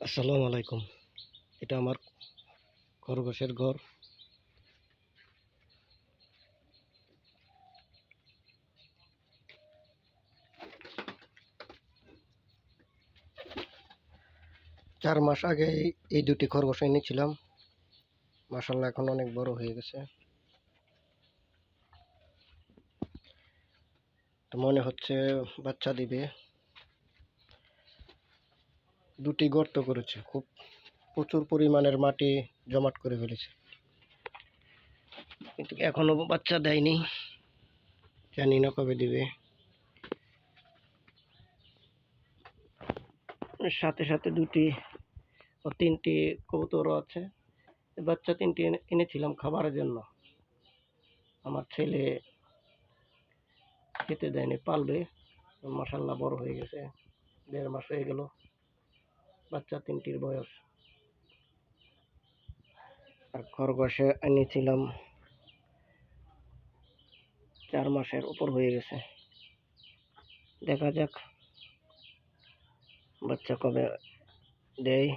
আসসালামু আলাইকুম। এটা আমার খরগোশের ঘর। চার মাস আগে এই- দুটি খরগোশ এনেছিলাম। মাসাল্লাহ এখন অনেক বড় হয়ে গেছে। মনে হচ্ছে বাচ্চা দিবে। দুটি গর্ত করেছে। খুব প্রচুর পরিমাণের মাটি জমাট করে ফেলেছে। কিন্তু এখনও বাচ্চা দেয়নি। জানি না কবে দিবে। সাথে সাথে দুটি ও তিনটি কবুতরও আছে। বাচ্চা তিনটি এনে- এনেছিলাম খাবারের জন্য। আমার ছেলে খেতে দেয়নি, পালবে। মাসাল্লাহ বড় হয়ে গেছে। দেড় মাস হয়ে গেল। বাচ্চা তিনটির বয়স। আর খরগোশে এনেছিলাম চার মাসের উপর হয়ে গেছে। দেখা যাক বাচ্চা কবে দেয়।